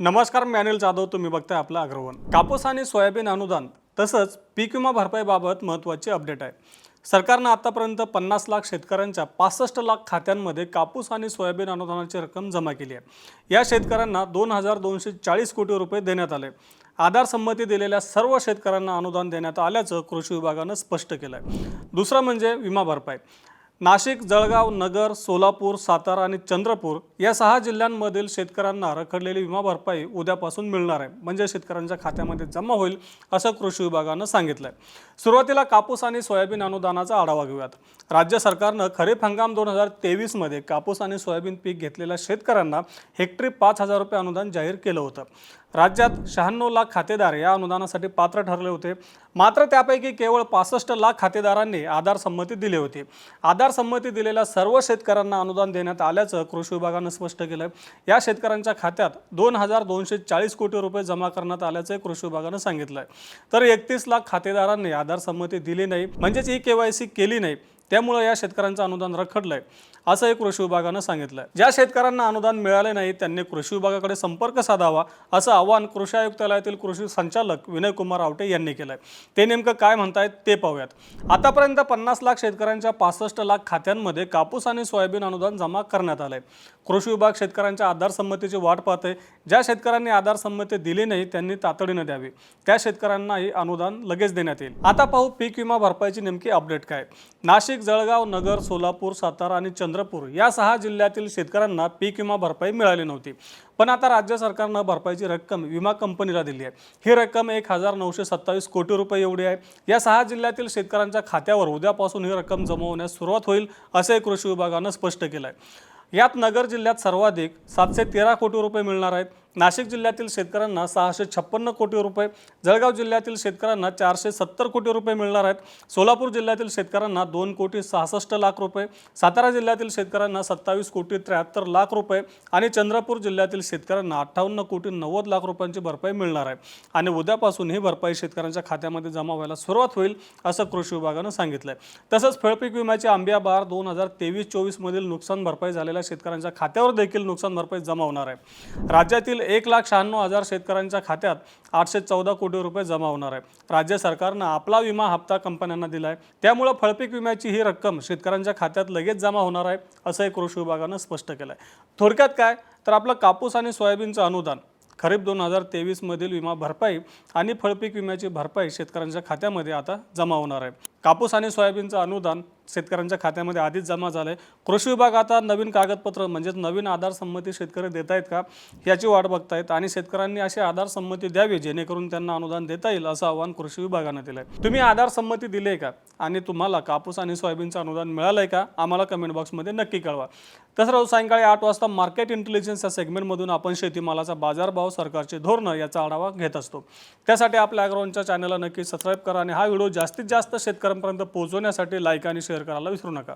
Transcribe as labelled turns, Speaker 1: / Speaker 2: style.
Speaker 1: नमस्कार मी अनिल जाधव. तुम्ही बघताय आपला अग्रवन. कापूस आणि सोयाबीन अनुदान तसंच पीक विमा भरपाईबाबत महत्त्वाची अपडेट आहे. सरकारनं आतापर्यंत पन्नास लाख शेतकऱ्यांच्या पासष्ट लाख खात्यांमध्ये कापूस आणि सोयाबीन अनुदानाची रक्कम जमा केली आहे. या शेतकऱ्यांना दोन हजार दोनशे चाळीस कोटी रुपये देण्यात आले. आधार संमती दिलेल्या सर्व शेतकऱ्यांना अनुदान देण्यात आल्याचं कृषी विभागानं स्पष्ट केलं आहे दुसरं म्हणजे विमा भरपाई. नाशिक जळगाव नगर सोलापूर सातारा आणि चंद्रपूर या सहा जिल्ह्यांमधील शेतकऱ्यांना रखडलेली विमा भरपाई उद्यापासून मिळणार आहे. म्हणजे शेतकऱ्यांच्या खात्यामध्ये जमा होईल असं कृषी विभागानं सांगितलं आहे सुरुवातीला कापूस आणि सोयाबीन अनुदानाचा आढावा घेऊयात. राज्य सरकारनं खरीप हंगाम दोन हजार तेवीसमध्ये कापूस आणि सोयाबीन पीक घेतलेल्या शेतकऱ्यांना हेक्टरी पाच हजार रुपये अनुदान जाहीर केलं होतं. राज्यात शहाण्णव लाख खातेदार या अनुदानासाठी पात्र ठरले होते. मात्र त्यापैकी केवळ पासष्ट लाख खातेदारांनी आधार संमती दिली होती. आधार संमती दिलेल्या सर्व शेतकऱ्यांना अनुदान देण्यात आल्याचं कृषी विभागानं स्पष्ट केलं या शेतकऱ्यांच्या खात्यात दोन हजार दोनशे चाळीस कोटी रुपये जमा करण्यात आल्याचं कृषी विभागानं सांगितलं आहे तर एकतीस लाख खातेदारांनी आधार संमती दिली नाही. म्हणजेच ई के वाय सी केली नाही. त्यामुळे या शेतकऱ्यांचं अनुदान रखडलंय एक कृषी विभागानं सांगितलं ज्या शेतकऱ्यांना अनुदान मिळाले नाही त्यांनी कृषी विभागाकडे संपर्क साधावा असं आवाहन कृषी आयुक्तालयातील कृषी संचालक विनयकुमार आवटे यांनी केलं आहे ते नेमकं काय म्हणतायत ते पाहूयात. आतापर्यंत पन्नास लाख शेतकऱ्यांच्या पासष्ट लाख खात्यांमध्ये कापूस आणि सोयाबीन अनुदान जमा करण्यात आलं आहे कृषी विभाग शेतकऱ्यांच्या आधारसंमतीची वाट वाट पाहते ज्या शेतकऱ्यांनी आधारसंमती दिली नाही त्यांनी तातडीनं द्यावी. त्या शेतकऱ्यांनाही अनुदान लगेच देण्यात येईल. आता पाहू पीक विमा भरपाईची नेमकी अपडेट काय? नाशिक जळगाव नगर सोलापूर सातारा आणि चंद्रपूर या सहा जिल्ह्यातील शेतकऱ्यांना पीक विमा भरपाई मिळाली नव्हती. पण आता राज्य सरकारनं भरपाईची रक्कम विमा कंपनीला दिली आहे. ही रक्कम एक हजार नऊशे सत्तावीस कोटी रुपये एवढी आहे. या सहा जिल्ह्यातील शेतकऱ्यांच्या खात्यावर उद्यापासून ही रक्कम जमा होण्यास सुरुवात होईल असे कृषी विभागानं स्पष्ट केलं आहे यात नगर जिल्ह्यात सर्वाधिक सातशे तेरा कोटी रुपये मिळणार आहेत. नाशिक जिल्ह्यातील शेतकऱ्यांना सहाशे छप्पन्न कोटी रुपये जळगाव जिल्ह्यातील शेतकऱ्यांना चारशे सत्तर कोटी रुपये मिळणार आहेत. सोलापूर जिल्ह्यातील शेतकऱ्यांना दोन कोटी सहासष्ट लाख रुपये सातारा जिल्ह्यातील शेतकऱ्यांना सत्तावीस कोटी त्र्याहत्तर लाख रुपये आणि चंद्रपूर जिल्ह्यातील शेतकऱ्यांना अठ्ठावन्न कोटी नव्वद लाख रुपयांची भरपाई मिळणार आहे. आणि उद्यापासून ही भरपाई शेतकऱ्यांच्या खात्यामध्ये जमा व्हायला सुरुवात होईल असं कृषी विभागानं सांगितलं आहे तसंच फळपीक विम्याची आंबिया बार दोन हजार तेवीस चोवीसमधील नुकसान भरपाई झालेल्या शेतकऱ्यांच्या खात्यावर देखील नुकसान भरपाई जमा होणार आहे. राज्यातील एक लाख शहाण्णव हजार शेतकऱ्यांच्या खात्यात आठशे चौदा कोटी रुपये जमा होणार आहे. राज्य सरकारनं आपला विमा हप्ता कंपन्यांना दिला आहे त्यामुळं फळपीक विम्याची ही रक्कम शेतकऱ्यांच्या खात्यात लगेच जमा होणार आहे असंही कृषी विभागानं स्पष्ट केलं आहे थोडक्यात काय? तर आपलं कापूस आणि सोयाबीनचं अनुदान खरीप दोन हजार तेवीसमधील विमा भरपाई आणि फळपीक विम्याची भरपाई शेतकऱ्यांच्या खात्यामध्ये आता जमा होणार आहे. कापूस आणि सोयाबीनचं अनुदान शेतकऱ्यांच्या खात्यामध्ये आधीच जमा झालं आहे कृषी विभाग आता नवीन कागदपत्र म्हणजेच नवीन आधार संमती शेतकरी देत आहेत का याची वाट बघतायत आणि शेतकऱ्यांनी अशी आधार संमती द्यावी जेणेकरून त्यांना अनुदान देता येईल असं आवाहन कृषी विभागानं दिलं आहे तुम्ही आधार संमती दिली आहे का? आणि तुम्हाला कापूस आणि सोयाबीनचं अनुदान मिळालं आहे का? आम्हाला कमेंट बॉक्समध्ये नक्की कळवा. तसं रोज सायंकाळी आठ वाजता मार्केट इंटेलिजन्स या सेगमेंटमधून आपण शेतीमालाचा बाजारभाव सरकारचे धोरणं याचा आढावा घेत असतो. त्यासाठी आपल्या अग्रवनच्या चॅनलला नक्की सबस्क्राईब करा आणि हा व्हिडिओ जास्तीत जास्त शेतकऱ्यांपर्यंत पोहोचवण्यासाठी लाईक आणि शेअर करायला विसरू नका.